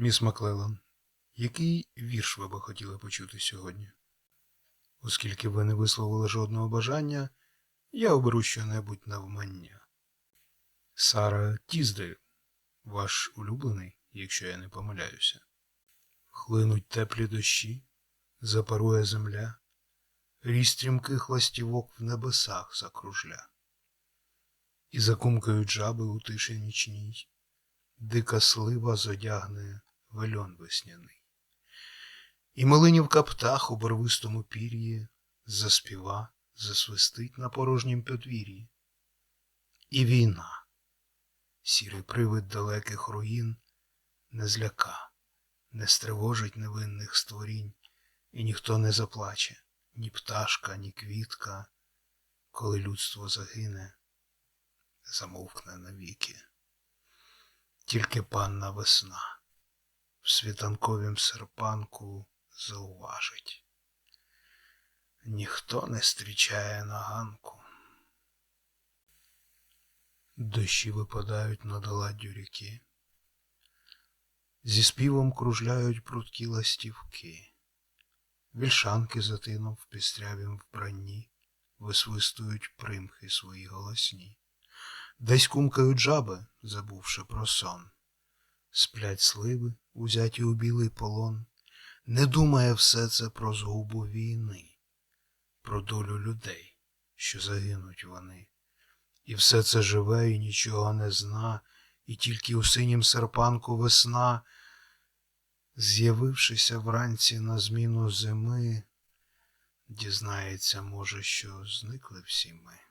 Міс Маклеллан, який вірш ви би хотіли почути сьогодні? Оскільки ви не висловили жодного бажання, я оберу щонебудь навмання. Сара Тіздейл, ваш улюблений, якщо я не помиляюся. Хлинуть теплі дощі, запарує земля, стрімких ластівок в небесах закружля. І закумкають жаби у тиші нічній, дика слива зодягне вельон весняний. І малинівка птах у барвистому пір'ї заспіва, засвистить на порожнім подвір'ї. І війна, сірий привид далеких руїн, не зляка, не стривожить невинних створінь, і ніхто не заплаче, ні пташка, ні квітка, коли людство загине, замовкне навіки. Тільки панна весна світанковім серпанку зауважить. Ніхто не зустрічає на ганку. Дощі випадають на доладдю ріки, зі співом кружляють прудкі ластівки, вільшанки затином в пістрявім вбранні висвистують примхи свої голосні, десь кумкають жаби, забувши про сон, сплять сливи, узяті у білий полон, не думає все це про згубу війни, про долю людей, що загинуть вони. І все це живе і нічого не зна, і тільки у синім серпанку весна, з'явившися вранці на зміну зими, дізнається, може, що зникли всі ми.